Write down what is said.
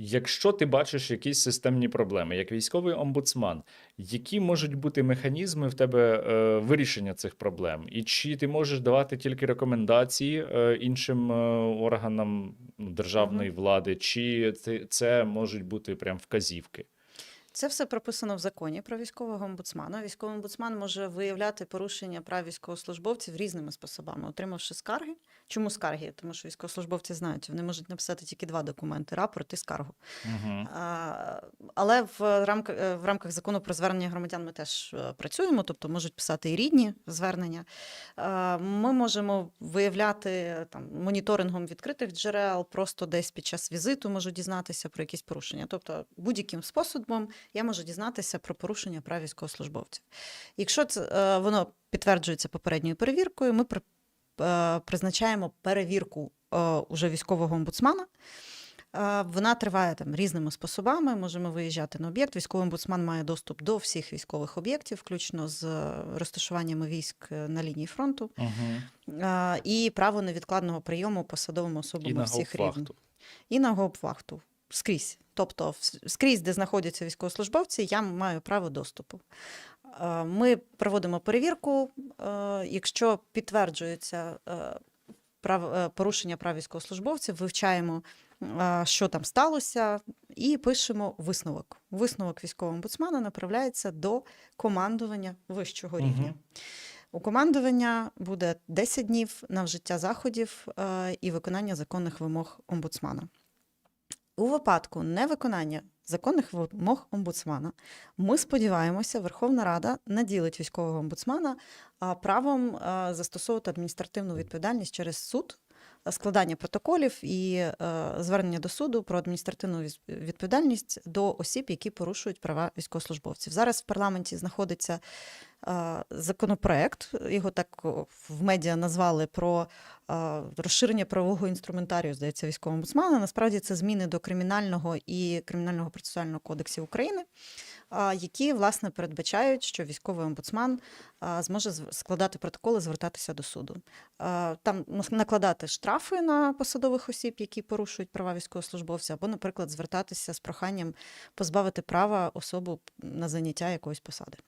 Якщо ти бачиш якісь системні проблеми, як військовий омбудсман, які можуть бути механізми в тебе е, вирішення цих проблем? І чи ти можеш давати тільки рекомендації е, іншим е, органам ну, державної влади, чи це, це можуть бути прям вказівки? Це все прописано в законі про військового омбудсмана. Військовий омбудсман може виявляти порушення прав військовослужбовців різними способами, отримавши скарги. Чому скарги? Тому що військовослужбовці знають, вони можуть написати тільки два документи: рапорт і скаргу. Угу. А, Але в рамках, е, в рамках закону про звернення громадян ми теж е, працюємо, тобто можуть писати і рідні звернення. А, Ми можемо виявляти там моніторингом відкритих джерел, просто десь під час візиту можу дізнатися про якісь порушення. Тобто будь-яким способом я можу дізнатися про порушення прав військовослужбовців. Якщо це е, воно підтверджується попередньою перевіркою, ми призначаємо перевірку е, уже військового омбудсмана. Е, Вона триває там різними способами. Можемо виїжджати на об'єкт. Військовий омбудсман має доступ до всіх військових об'єктів, включно з е, розташуваннями військ е, на лінії фронту, Угу. е, і право невідкладного прийому посадовими І особами всіх рівнів. І на гауптвахту. Скрізь. Тобто, скрізь, де знаходяться військовослужбовці, я маю право доступу. Е, Ми проводимо перевірку. е, Якщо підтверджується е, порушення прав військовослужбовців, вивчаємо, що там сталося, і пишемо висновок. Висновок військового омбудсмана направляється до командування вищого рівня. У командування буде 10 днів на вжиття заходів і виконання законних вимог омбудсмана. У випадку невиконання законних вимог омбудсмана, ми сподіваємося, Верховна Рада наділить військового омбудсмана правом застосовувати адміністративну відповідальність через суд, складання протоколів і е, звернення до суду про адміністративну відповідальність до осіб, які порушують права військовослужбовців. Зараз в парламенті знаходиться е, законопроект, його так в медіа назвали про е, розширення правового інструментарію, здається, військового омбудсмана. Насправді це зміни до кримінального і кримінального процесуального кодексів України, які власне передбачають, що військовий омбудсман зможе складати протоколи, звертатися до суду. Там накладати штрафи на посадових осіб, які порушують права військовослужбовця, або, наприклад, звертатися з проханням позбавити права особу на заняття якоїсь посади.